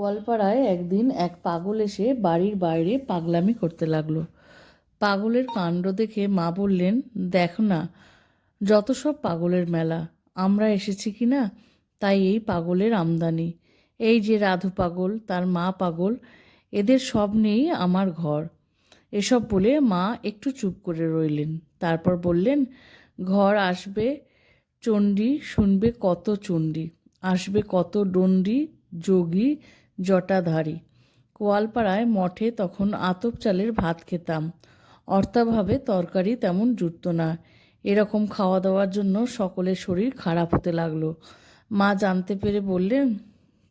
গোয়ালপাড়ায় একদিন এক পাগল এসে বাড়ির বাইরে পাগলামি করতে লাগল। পাগলের কাণ্ড দেখে মা বললেন, দেখ না, যত সব পাগলের মেলা, আমরা এসেছি কি না? তাই এই পাগলের আমদানি। এই যে রাধু পাগল, তার মা পাগল, এদের সব নিয়েই আমার ঘর। এসব বলে মা একটু চুপ করে রইলেন। তারপর বললেন, ঘর আসবে চণ্ডী, শুনবে কত চণ্ডী, আসবে কত দণ্ডী যোগী জটাধারী। কোয়ালপাড়ায় মঠে তখন আতপ চালের ভাত খেতাম। অর্থাভাবে তরকারি তেমন জুটত না। এরকম খাওয়া দাওয়ার জন্য সকলের শরীর খারাপ হতে লাগল। মা জানতে পেরে বললেন,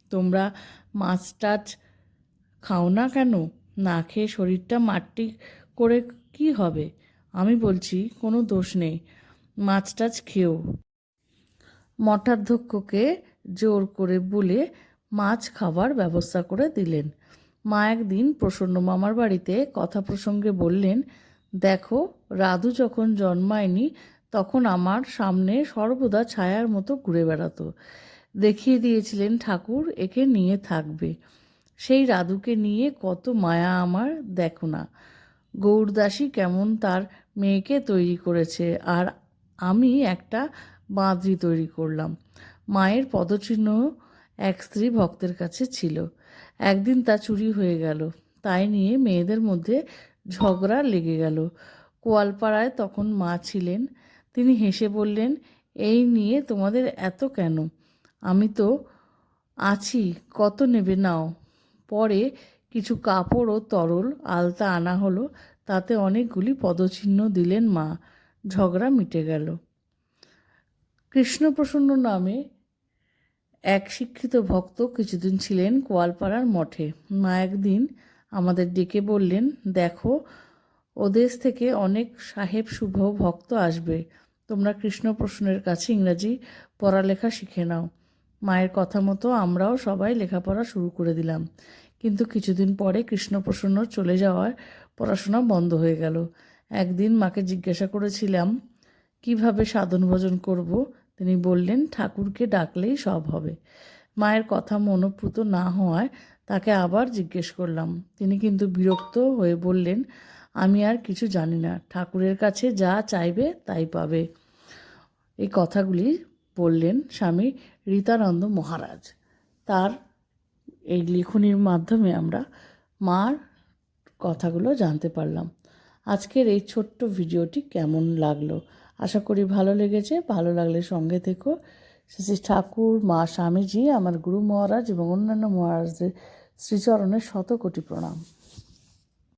তোমরা মাছ টাছ খাও না কেন? না খেয়ে শরীরটা মাটি করে কি হবে? আমি বলছি, কোনো দোষ নেই। মাছ টাছ খেও। মঠাধ্যক্ষকে জোর করে বলে মাছ খাবার ব্যবস্থা করে দিলেন। মা একদিন প্রসন্ন মামার বাড়িতে কথা প্রসঙ্গে বললেন, দেখো, রাধু যখন জন্মায়নি, তখন আমার সামনে সর্বদা ছায়ার মতো ঘুরে বেড়াতো। দেখিয়ে দিয়েছিলেন ঠাকুর, একে নিয়ে থাকবে। সেই রাধুকে নিয়ে কত মায়া আমার, দেখো না। গৌরদাসী কেমন তার মেয়েকে তৈরি করেছে, আর আমি একটা বাঁদরি তৈরি করলাম। মায়ের পদচিহ্ন এক স্ত্রী ভক্তের কাছে ছিল। একদিন তা চুরি হয়ে গেল। তাই নিয়ে মেয়েদের মধ্যে ঝগড়া লেগে গেল। কোয়ালপাড়ায় তখন মা ছিলেন। তিনি হেসে বললেন, এই নিয়ে তোমাদের এত কেন? আমি তো আছি, কত নেবে নাও? পরে কিছু কাপড় ও তরল আলতা আনা হলো। তাতে অনেকগুলি পদচিহ্ন দিলেন মা। ঝগড়া মিটে গেল। কৃষ্ণপ্রসন্ন নামে এক শিক্ষিত ভক্ত কিছুদিন ছিলেন কোয়ালপাড়ার মঠে। মা একদিন আমাদের ডেকে বললেন, দেখো, ওদেশ থেকে অনেক সাহেব শুভ ভক্ত আসবে। তোমরা কৃষ্ণপ্রসন্নের কাছে ইংরাজি পড়ালেখা শিখে নাও। মায়ের কথা মতো আমরাও সবাই লেখাপড়া শুরু করে দিলাম। কিন্তু কিছুদিন পরে কৃষ্ণপ্রসন্ন চলে যাওয়ার পড়াশোনা বন্ধ হয়ে গেল। একদিন মাকে জিজ্ঞাসা করেছিলাম, কীভাবে সাধন ভজন করব? তিনি বললেন, ঠাকুরকে ডাকলেই সব হবে। মায়ের কথা মনোপ্রুত না হওয়ায় তাকে আবার জিজ্ঞেস করলাম। তিনি কিন্তু বিরক্ত হয়ে বললেন, আমি আর কিছু জানি না। ঠাকুরের কাছে যা চাইবে তাই পাবে। এই কথাগুলি বললেন স্বামী রীতানন্দ মহারাজ। তার এই লিখনির মাধ্যমে আমরা মার কথাগুলো জানতে পারলাম। আজকের এই ছোট্ট ভিডিওটি কেমন লাগল? আশা করি ভালো লেগেছে, ভালো লাগলে সঙ্গে থেকো। শ্রী শ্রী ঠাকুর, মা স্বামীজি, আমার গুরু মহারাজ এবং অন্যান্য মহারাজদের শ্রীচরণের শত কোটি প্রণাম।